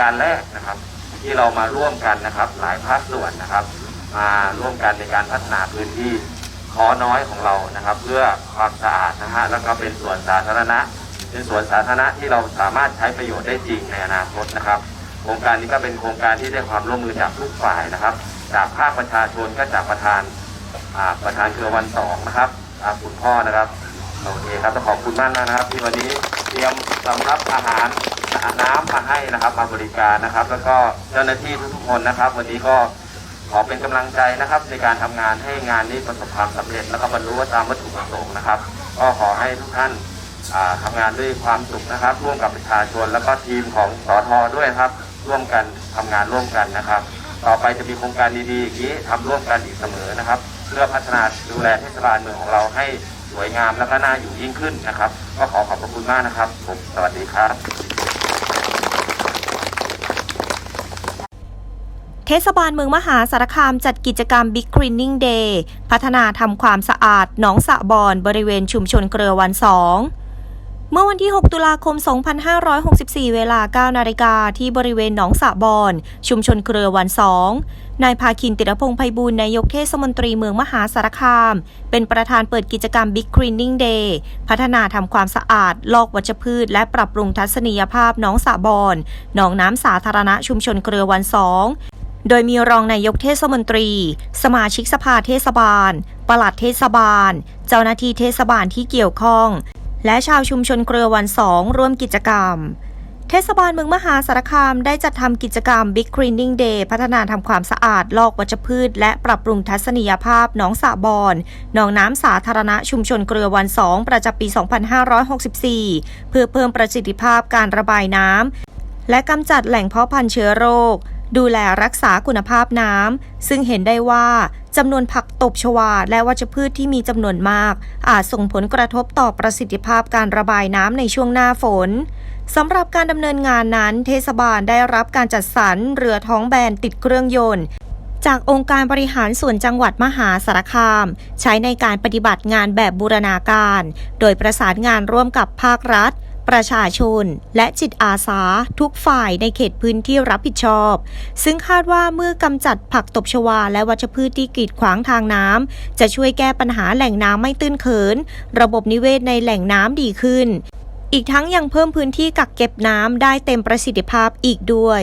กนะครับ ที่เรามาร่วมกันนะครับ หลายภาคส่วนนะครับ มาร่วมกันในการพัฒนาพื้นที่ขอน้อยของเรานะครับ เพื่อความสะอาดนะฮะแล้วก็เป็นสวนสาธารณะ เป็นสวนสาธารณะที่เราสามารถใช้ประโยชน์ได้จริงในอนาคตนะครับ โครงการนี้ก็เป็นโครงการที่ได้ความร่วมมือจากทุกฝ่ายนะครับ จากภาคประชาชนก็จากประธานประธานเครือวันสองนะครับคุณพ่อนะครับโอเคครับต้องขอบคุณมากนะครับ ที่วันนี้เตรียมสำรับอาหาร น้ำมาให้นะครับมาบริการนะครับ แล้วก็เจ้าหน้าที่ทุกๆคนนะครับ วันนี้ก็ขอเป็นกำลังใจนะครับ ในการทำงานให้งานนี้ประสบความสำเร็จ แล้วก็บรรลุตามวัตถุประสงค์นะครับ ก็ขอให้ทุกท่านอ่าทำงานด้วยความสุขนะครับ ร่วมกับประชาชน แล้วก็ทีมของสอทอด้วยครับ ร่วมกันทำงานร่วมกันนะครับ ต่อไปจะมีโครงการดีๆอย่างนี้ทำร่วมกันอีกเสมอนะครับ เพื่อพัฒนาดูแลเทศบาลเมืองของเราให้สวยงามและก็น่าอยู่ยิ่งขึ้นนะครับ ก็ขอขอบพระคุณมากนะครับผมสวัสดีครับ เทศบาลเมืองมหาสารคามจัดกิจกรรม Big Cleaning Day พัฒนาทำความสะอาดหนองสะบอนบริเวณชุมชนเกลือวันสองเมื่อวันที่ 6 ตุลาคม 2564 เวลา 9 นาฬิกาที่บริเวณหนองสะบอน ชุมชนเกลือวันสองนายภาคินติรพงษ์ไพบูลนายกเทศมนตรีเมืองมหาสารคาม เป็นประธานเปิดกิจกรรม Big Cleaning Day พัฒนาทำความสะอาด ลอกวัชพืช และปรับปรุงทัศนียภาพหนองสะบอนหนองน้ำสาธารณะชุมชนเกลือวันสอง โดยมีรองนายกเทศมนตรี สมาชิกสภาเทศบาล ปลัดเทศบาล เจ้าหน้าที่เทศบาลที่เกี่ยวข้อง และชาวชุมชนเกลือวันสองร่วมกิจกรรม เทศบาลเมืองมหาสารคามได้จัดทำกิจกรรม Big Cleaning Day พัฒนาทำความสะอาด ลอกวัชพืช และปรับปรุงทัศนียภาพหนองสะบอนหนองน้ำสาธารณะชุมชนเกลือวันสองประจำปี 2564 เพื่อเพิ่มประสิทธิภาพการระบายน้ำและกำจัดแหล่งเพาะพันธุ์เชื้อโรค ดูแลรักษาคุณภาพน้ำซึ่งเห็นได้ว่าจำนวนผักตบชวาและวัชพืชที่มีจำนวนมาก อาจส่งผลกระทบต่อประสิทธิภาพการระบายน้ำในช่วงหน้าฝนสำหรับการดำเนินงานนั้น เทศบาลได้รับการจัดสรรเรือท้องแบนติดเครื่องยนต์จากองค์การบริหารส่วนจังหวัดมหาสารคาม ใช้ในการปฏิบัติงานแบบบูรณาการ โดยประสานงานร่วมกับภาครัฐ ประชาชน และจิตอาสาทุกฝ่ายในเขตพื้นที่รับผิดชอบ ซึ่งคาดว่าเมื่อกำจัดผักตบชวาและวัชพืชที่กีดขวางทางน้ำจะช่วยแก้ปัญหาแหล่งน้ำไม่ตื้นเขิน ระบบนิเวศในแหล่งน้ำดีขึ้น อีกทั้งยังเพิ่มพื้นที่กักเก็บน้ำได้เต็มประสิทธิภาพอีกด้วย